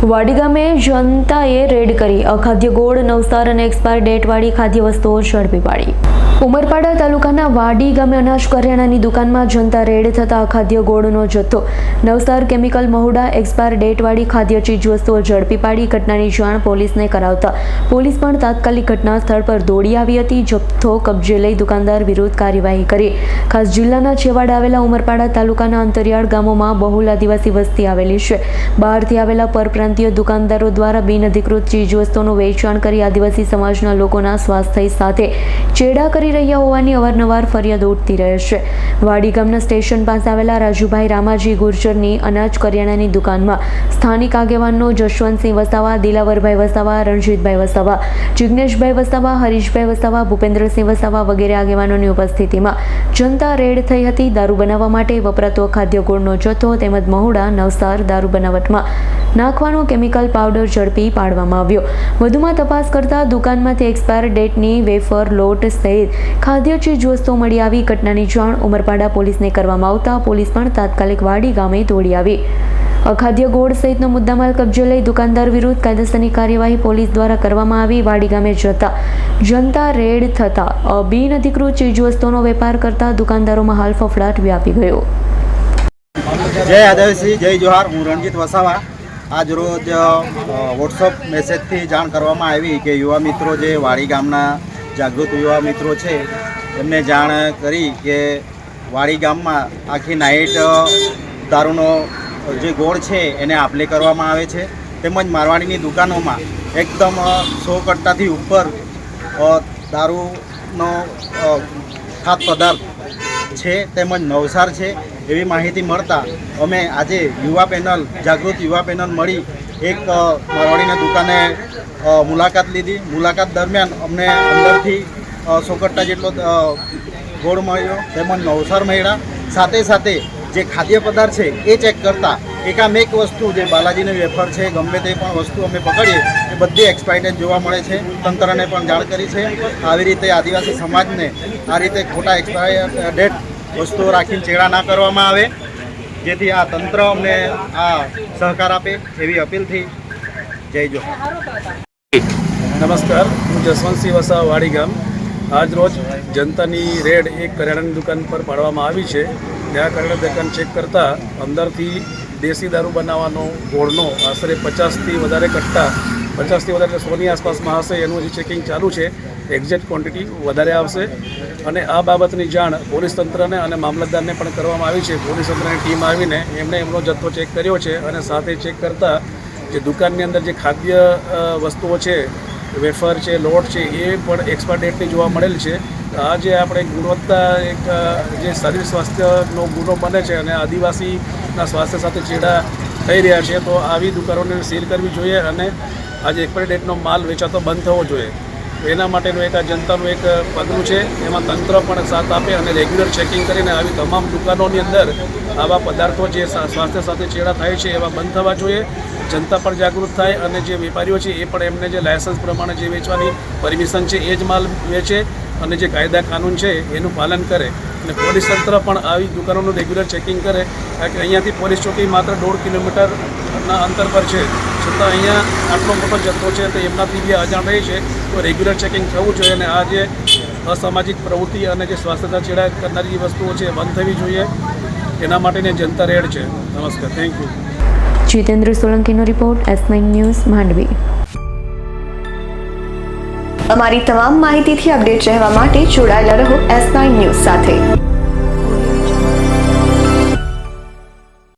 વાડી ગામે જનતાએ રેડ કરી અખાદ્ય ગોળ, નવસાર અને એક્સપાયર ડેટવાળી ખાદ્ય વસ્તુઓ ઝડપી પાડી. ઉમરપાડા તાલુકાના વાડી ગામે અનાજ કરિયાણાની દુકાનમાં જનતા રેડ થતા અખાદ્ય ગોળનો જથ્થો. નવસાર કેમિકલ મહુડા એક્સપાયર ડેટવાળી ખાદ્ય ચીજવસ્તુઓ ઝડપી પાડી ઘટનાની જાણ પોલીસને કરાવતા. પોલીસ પણ તાત્કાલિક ઘટના સ્થળ પર દોડી આવી હતી. જથ્થો કબજે લઈ દુકાનદાર વિરુદ્ધ કાર્યવાહી કરી. ખાસ જિલ્લાના છેવાડે આવેલા ઉમરપાડા તાલુકાના અંતરિયાળ ગામોમાં બહુલ આદિવાસી વસ્તી આવેલી છે. બહારથી આવેલા પરપ્રાંતીય દુકાનદારો દ્વારા બિનઅધિકૃત ચીજવસ્તુઓનું વેચાણ કરી આદિવાસી સમાજના લોકોના સ્વાસ્થ્ય સાથે ચેડા કરી રહ્યા હોવાની અવારનવાર ફરિયાદ ઉઠતી રહે છે. વાડી ગામના સ્ટેશન પાસે આવેલા રાજુભાઈ રામાજી ગુર્જરની અનાજ કરિયાણાની દુકાનમાં સ્થાનિક આગેવાનો જશવંતસિંહ વસાવા, દિલાવરભાઈ વસાવા, રણજીતભાઈ વસાવા જિજ્ઞેશભાઈ વસાવા, હરીશભાઈ વસાવા, ભૂપેન્દ્રસિંહ વસાવા વગેરે આગેવાનોની ઉપસ્થિતિમાં જનતા રેડ થઈ હતી. દારૂ બનાવવા માટે વપરાતો ખાદ્ય ગોળનો જથ્થો તેમજ મહુડા, નવસાર દારૂ બનાવટમાં નાખવાનો કેમિકલ પાવડર ઝડપી પાડવામાં આવ્યો. વધુમાં તપાસ કરતા દુકાનમાંથી એક્સપાયર ડેટની વેફર, લોટ સહિત ખાદ્ય ચીજ વસ્તુઓ મળી આવી ઘટનાની જાણ ઉમરપાડા પોલીસને કરવામાં આવતા પોલીસ પણ તાત્કાલિક વાડી ગામે દોડી આવી. અખાદ્ય ગોળ સહિતનો મુદ્દામાલ કબજે લઈ દુકાનદાર વિરુદ્ધ કાયદેસરની કાર્યવાહી પોલીસ દ્વારા કરવામાં આવી. વાડી ગામે જતા જનતા રેડ થતા બિનઅધિકૃત ચીજવસ્તુઓનો વેપાર કરતા દુકાનદારોમાં હાલ ફફડાટ વ્યાપી ગયો. જય આદિવાસી, જય જોહાર. હું રણજીત વસાવા. આજરોજ વોટ્સઅપ મેસેજથી જાણ કરવામાં આવી કે યુવા મિત્રો જે વાડી ગામના જાગૃત યુવા મિત્રો છે, એમને જાણ કરી કે વાડી ગામમાં આખી નાઇટ દારૂનો જે ગોળ છે, એને આપલે કરવામાં આવે છે. તેમજ મારવાડીની દુકાનોમાં એકદમ સો કટ્ટાથી ઉપર દારૂનો ખાદ્ય પદાર્થ છે, તેમજ નવસાર છે, એવી માહિતી મળતા અમે આજે યુવા પેનલ, જાગૃત યુવા પેનલ મળી એક મારવાડીની દુકાને મુલાકાત લીધી. મુલાકાત દરમિયાન અમને અંદરથી સોકટ્ટા જેટલો ગોળ મળ્યો, તેમજ નવસાર મળ્યા. સાથે સાથે જે ખાદ્ય પદાર્થ છે એ ચેક કરતા એકામેક વસ્તુ જે બાલાજીની વેફર છે, ગમે તે પણ વસ્તુ અમે પકડીએ, એ બધી એક્સપાયર્ડ જોવા મળે છે. તંત્રને પણ જાણ કરી છે. આવી રીતે આદિવાસી સમાજને આ રીતે ખોટા એક્સપાયર ડેટ વસ્તુઓ રાખીને ચેડા ના કરવામાં આવે. જેથી આ તંત્ર અમને આ સહકાર આપે એવી અપીલથી જય જોહાર નમસ્કાર, હું જસવંતસિંહ વસા વાડી ગામ. આજ રોજ જનતાની રેડ એક કરિયાણાની દુકાન પર પાડવામાં આવી છે. ત્યાં કરિયાણા દુકાન ચેક કરતાં અંદરથી દેશી દારૂ બનાવવાનો ગોળનો આશરે પચાસથી વધારે કટ્ટા, પચાસથી વધારે સોની આસપાસમાં હશે, એનું હજી ચેકિંગ ચાલુ છે. એક્ઝેક્ટ ક્વોન્ટિટી વધારે આવશે. અને આ બાબતની જાણ પોલીસ તંત્રને અને મામલતદારને પણ કરવામાં આવી છે. પોલીસ તંત્રની ટીમ આવીને એમણે એમનો જથ્થો ચેક કર્યો છે અને સાથે ચેક કરતાં જે દુકાનની અંદર જે ખાદ્ય વસ્તુઓ છે, વેફર છે, લોટ છે, એ પણ એક્સપાયર ડેટની જોવા મળેલ છે. આ જે આપણે ગુણવત્તા એક જે શરીર સ્વાસ્થ્યનો ગુનો બને છે અને આદિવાસીના સ્વાસ્થ્ય સાથે ચેડા થઈ રહ્યા છે, તો આવી દુકાનોને સીલ કરવી જોઈએ અને આજે એક્સપાયર ડેટનો માલ વેચાતો બંધ થવો જોઈએ. એના માટેનું એક આ જનતાનું એક પગલું છે. એમાં તંત્ર પણ સાથ આપે અને રેગ્યુલર ચેકિંગ કરીને આવી તમામ દુકાનોની અંદર આવા પદાર્થો જે સ્વાસ્થ્ય સાથે ચેડા થાય છે એવા બંધ થવા જોઈએ. જનતા પણ જાગૃત થાય અને જે વેપારીઓ છે એ પણ એમને જે લાયસન્સ પ્રમાણે જે વેચવાની પરમિશન છે એ જ માલ વેચે અને જે કાયદા કાનૂન છે એનું પાલન કરે. અને પોલીસ તંત્ર પણ આવી દુકાનોનું રેગ્યુલર ચેકિંગ કરે. કારણ કે અહીંયાથી પોલીસ ચોકી માત્ર દોઢ કિલોમીટરના અંતર પર છે. છતાં અહીંયા આટલો મોટો જથ્થો છે તો એમનાથી બી અજાણ રહી છે. તો રેગ્યુલર ચેકિંગ થવું જોઈએ અને આ જે અસામાજિક પ્રવૃત્તિ અને જે સ્વાસ્થ્યતા છેડા કરનારી જે વસ્તુઓ છે બંધ થવી જોઈએ. એના માટેની જનતા રેડ છે. નમસ્કાર. Thank you Jitendra સોલંકીનો report, S nine news, Mandvi. અમારી તમામ માહિતીથી અપડેટ રહેવા માટે જોડાયેલા રહો એસ નાઇન ન્યૂઝ સાથે.